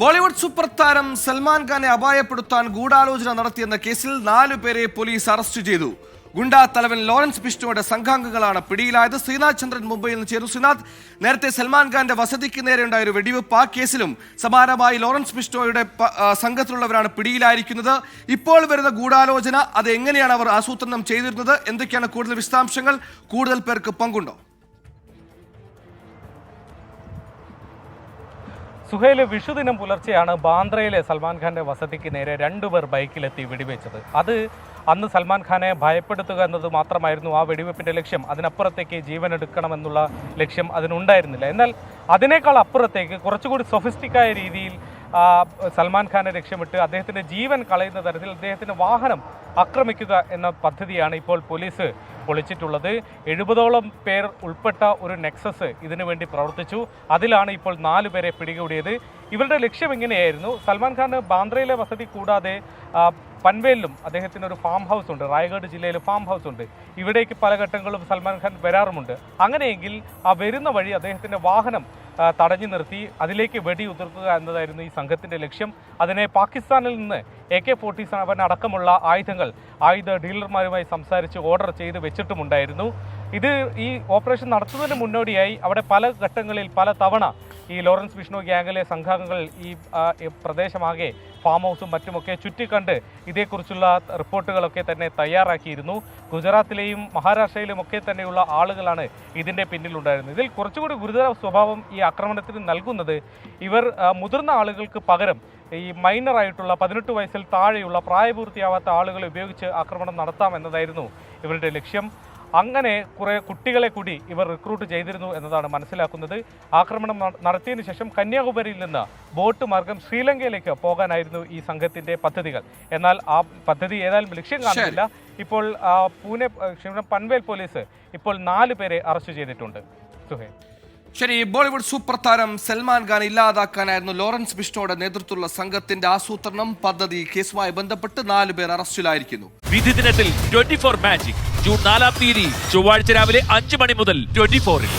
Bollywood super താരം സൽമാൻ ഖാനെ അപായപ്പെടുത്താൻ ഗൂഢാലോചന നടത്തിയെന്ന കേസിൽ നാലു പേരെ പോലീസ് അറസ്റ്റ് ചെയ്തു. ഗുണ്ടാ തലവൻ ലോറൻസ് ബിഷ്ണുയുടെ സംഘാംഗങ്ങളാണ് പിടിയിലായത്. ശ്രീനാഥ് ചന്ദ്രൻ മുംബൈയിൽ നിന്ന് ചേർന്നു ശ്രീനാഥ് നേരത്തെ സൽമാൻ ഖാന്റെ വസതിക്ക് നേരെയുണ്ടായ ഒരു വെടിവെപ്പ് ആ കേസിലും സമാനമായി ലോറൻസ് ബിഷ്ണോയുടെ സംഘത്തിലുള്ളവരാണ് പിടിയിലായിരിക്കുന്നത്. ഇപ്പോൾ വരുന്ന ഗൂഢാലോചന അത് എങ്ങനെയാണ് അവർ ആസൂത്രണം ചെയ്തിരുന്നത്? എന്തൊക്കെയാണ് കൂടുതൽ വിശദാംശങ്ങൾ? കൂടുതൽ പേർക്ക് പങ്കുണ്ടോ? സുഹൈൽ വിഷുദിനം പുലർച്ചെയാണ് ബാന്ദ്രയിലെ സൽമാൻ ഖാന്റെ വസതിക്ക് നേരെ രണ്ടുപേർ ബൈക്കിലെത്തി വെടിവെച്ചത്. അത് അന്ന് സൽമാൻ ഖാനെ ഭയപ്പെടുത്തുക എന്നത് മാത്രമായിരുന്നു ആ വെടിവെപ്പിന്റെ ലക്ഷ്യം. അതിനപ്പുറത്തേക്ക് ജീവൻ എടുക്കണമെന്നുള്ള ലക്ഷ്യം അതിനുണ്ടായിരുന്നില്ല. എന്നാൽ അതിനേക്കാൾ അപ്പുറത്തേക്ക് കുറച്ചുകൂടി സൊഫിസ്റ്റിക്കായ രീതിയിൽ സൽമാൻ ഖാനെ ലക്ഷ്യമിട്ട് അദ്ദേഹത്തിന്റെ ജീവൻ കളയുന്ന തരത്തിൽ അദ്ദേഹത്തിന്റെ വാഹനം ആക്രമിക്കുക എന്ന പദ്ധതിയാണ് ഇപ്പോൾ പോലീസ് പൊളിച്ചിട്ടുള്ളത്. എഴുപതോളം പേർ ഉൾപ്പെട്ട ഒരു നെക്സസ് ഇതിനു വേണ്ടി പ്രവർത്തിച്ചു. അതിലാണ് ഇപ്പോൾ നാലു പേരെ പിടികൂടിയത്. ഇവരുടെ ലക്ഷ്യം എങ്ങനെയായിരുന്നു സൽമാൻ ഖാന് ബാന്ദ്രയിലെ വസതി കൂടാതെ പൻവേലിലും അദ്ദേഹത്തിന് ഒരു ഫാം ഹൗസ് ഉണ്ട്. റായ്ഗഡ് ജില്ലയിൽ ഫാം ഹൗസ് ഉണ്ട്. ഇവിടേക്ക് പല ഘട്ടങ്ങളും സൽമാൻ ഖാൻ വരാറുമുണ്ട്. അങ്ങനെയെങ്കിൽ ആ വരുന്ന വഴി അദ്ദേഹത്തിന്റെ വാഹനം തടഞ്ഞു നിർത്തി അതിലേക്ക് വെടി ഉതിർക്കുക എന്നതായിരുന്നു ഈ സംഘത്തിന്റെ ലക്ഷ്യം. അതിനെ പാകിസ്ഥാനിൽ നിന്ന് എ കെ ഫോർട്ടി സെവൻ അടക്കമുള്ള ആയുധങ്ങൾ ആയുധ ഡീലർമാരുമായി സംസാരിച്ച് ഓർഡർ ചെയ്ത് വെച്ചിട്ടുമുണ്ടായിരുന്നു. ഇത് ഈ ഓപ്പറേഷൻ നടത്തുന്നതിന് മുന്നോടിയായി അവിടെ പല ഘട്ടങ്ങളിൽ പല തവണ ഈ ലോറൻസ് വിഷ്ണു ഗ്യാങ്ങിലെ സംഘാംഗങ്ങൾ ഈ പ്രദേശമാകെ ഫാം ഹൗസും മറ്റുമൊക്കെ ചുറ്റിക്കണ്ട് ഇതേക്കുറിച്ചുള്ള റിപ്പോർട്ടുകളൊക്കെ തന്നെ തയ്യാറാക്കിയിരുന്നു. ഗുജറാത്തിലെയും മഹാരാഷ്ട്രയിലും ഒക്കെ തന്നെയുള്ള ആളുകളാണ് ഇതിന്റെ പിന്നിലുണ്ടായിരുന്നത് ഇതിൽ കുറച്ചുകൂടി ഗുരുതര സ്വഭാവം ഈ ആക്രമണത്തിന് നൽകുന്നത് ഇവർ മുതിർന്ന ആളുകൾക്ക് പകരം ഈ മൈനറായിട്ടുള്ള പതിനെട്ട് വയസ്സിൽ താഴെയുള്ള പ്രായപൂർത്തിയാവാത്ത ആളുകളെ ഉപയോഗിച്ച് ആക്രമണം നടത്താം എന്നതായിരുന്നു ഇവരുടെ ലക്ഷ്യം. അങ്ങനെ കുറെ കുട്ടികളെ കൂടി ഇവർ റിക്രൂട്ട് ചെയ്തിരുന്നു എന്നതാണ് മനസ്സിലാക്കുന്നത്. ആക്രമണം നട- നടത്തിയതിനു ശേഷം കന്യാകുമാരിയിൽ നിന്ന് ബോട്ട് മാർഗം ശ്രീലങ്കയിലേക്ക് പോകാനായിരുന്നു ഈ സംഘത്തിന്റെ പദ്ധതികൾ. എന്നാൽ ആ പദ്ധതി ഏതായാലും ലക്ഷ്യം കാണുന്നില്ല ഇപ്പോൾ പൂനെ ക്ഷമിക്കണം പൻവേൽ പോലീസ് ഇപ്പോൾ നാല് പേരെ അറസ്റ്റ് ചെയ്തിട്ടുണ്ട്. സുഹേൽ. ശരി ബോളിവുഡ് സൂപ്പർ താരം സൽമാൻ ഖാൻ ഇല്ലാതാക്കാനായിരുന്നു ലോറൻസ് ബിഷ്ണോയുടെ നേതൃത്വത്തിലുള്ള സംഘത്തിന്റെ ആസൂത്രണം. പദ്ധതി കേസുമായി ബന്ധപ്പെട്ട് നാല് പേർ അറസ്റ്റിലായിരിക്കുന്നു. വിധി ദിനത്തിൽ ട്വന്റി ഫോർ മാജിക് ജൂൺ നാലാം തീയതി ചൊവ്വാഴ്ച രാവിലെ അഞ്ചു മണി മുതൽ ട്വന്റി ഫോറിൽ